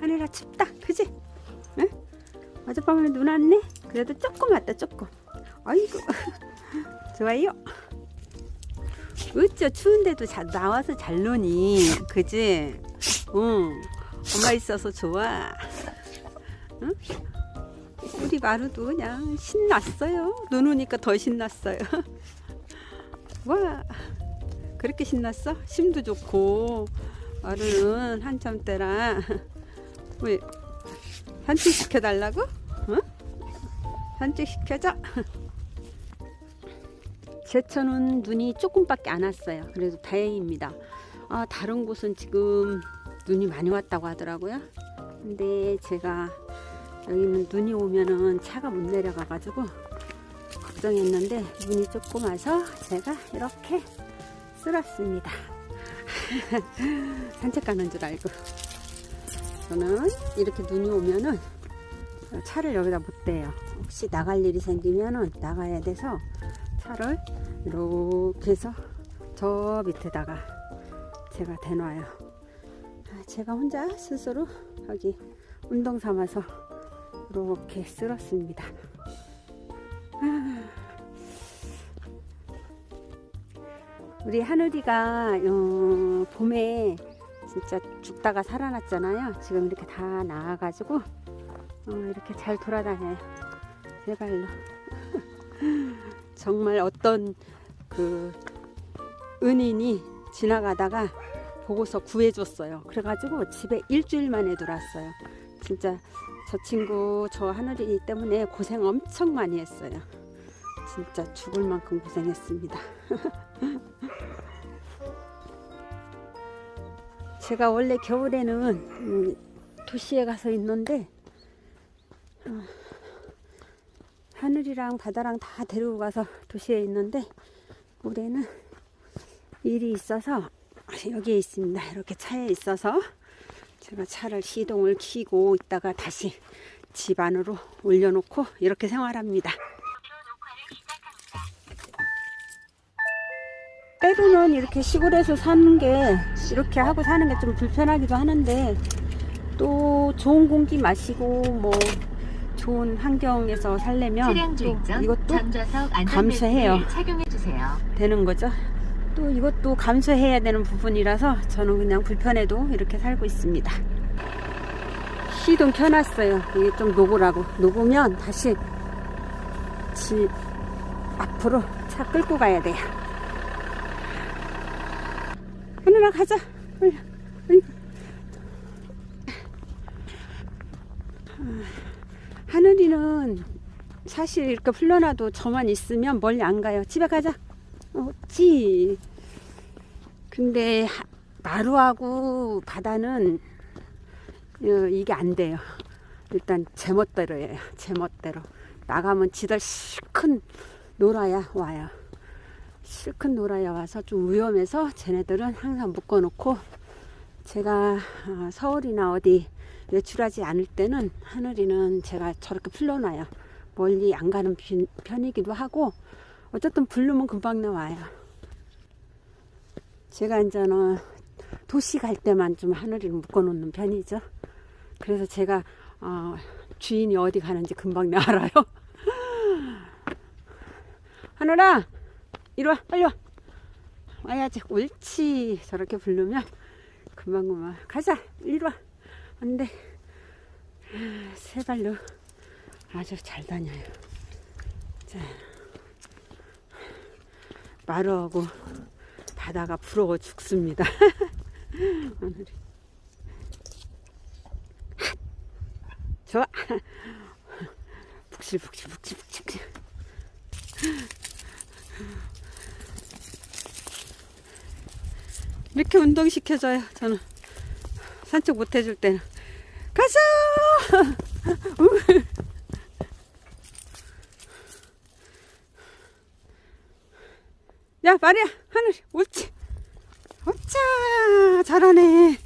하늘아 춥다 그지? 응? 어젯밤에 눈 왔네? 그래도 조금 왔다 조금 아이고 좋아요 어쩌 추운데도 자, 나와서 잘 노니 그지? 응 엄마 있어서 좋아 응? 우리 마루도 그냥 신났어요 눈 오니까 더 신났어요 와 그렇게 신났어? 심도 좋고 마루는 한참 때라 왜? 산책 시켜달라고? 응? 산책 시켜줘? 제천은 눈이 조금밖에 안 왔어요. 그래도 다행입니다. 아 다른 곳은 지금 눈이 많이 왔다고 하더라고요. 근데 제가 여기는 눈이 오면은 차가 못 내려가 가지고 걱정했는데 눈이 조금 와서 제가 이렇게 쓸었습니다. 산책 가는 줄 알고 저는 이렇게 눈이 오면은 차를 여기다 못 대요. 혹시 나갈 일이 생기면은 나가야 돼서 차를 이렇게 해서 저 밑에다가 제가 대놔요. 아, 제가 혼자 스스로 여기 운동 삼아서 이렇게 쓸었습니다. 아. 우리 하늘이가 어, 봄에 진짜 죽다가 살아났잖아요. 지금 이렇게 다 나와가지고 어, 이렇게 잘 돌아다녀요. 제 발로. 정말 어떤 그 은인이 지나가다가 보고서 구해줬어요. 그래가지고 집에 일주일 만에 들어왔어요. 진짜 저 친구 저 하늘이 때문에 고생 엄청 많이 했어요. 진짜 죽을 만큼 고생했습니다. 제가 원래 겨울에는 음, 도시에 가서 있는데 어, 하늘이랑 바다랑 다 데리고 가서 도시에 있는데 올해는 일이 있어서 여기에 있습니다. 이렇게 차에 있어서 제가 차를 시동을 켜고 있다가 다시 집 안으로 올려놓고 이렇게 생활합니다. 때로는 이렇게 시골에서 사는 게 이렇게 하고 사는 게 좀 불편하기도 하는데 또 좋은 공기 마시고 뭐 좋은 환경에서 살려면 또 이것도 감수해요. 되는 거죠. 또 이것도 감수해야 되는 부분이라서 저는 그냥 불편해도 이렇게 살고 있습니다. 시동 켜놨어요. 이게 좀 녹으라고. 녹으면 다시 집 앞으로 차 끌고 가야 돼요. 하늘아 가자. 아, 하늘이는 사실 이렇게 풀려놔도 저만 있으면 멀리 안 가요. 집에 가자. 어찌. 근데 하- 마루하고 바다는 어, 이게 안 돼요. 일단 제멋대로예요. 제멋대로. 나가면 지들 실컷 놀아야 와요. 실컷 놀아야 와서 좀 위험해서 쟤네들은 항상 묶어놓고 제가 어, 서울이나 어디 외출하지 않을 때는 하늘이는 제가 저렇게 풀려놔요. 멀리 안 가는 편- 편이기도 하고 어쨌든 부르면 금방 나와요. 제가 이제는 도시 갈 때만 좀 하늘이를 묶어놓는 편이죠. 그래서 제가 어, 주인이 어디 가는지 금방 나 알아요. 하늘아, 이리 와, 빨리 와. 와야지, 옳지. 저렇게 부르면 금방 금방 가자, 이리 와. 안 돼. 세 발로 아주 잘 다녀요. 자, 마루하고 바다가 부러워 죽습니다. 오늘이. 좋아. 북실북실 북실북실. 이렇게 운동 시켜줘요. 저는 산책 못 해줄 때는 가자. 야, 말이야. 하늘, 옳지. 어짜, 잘하네.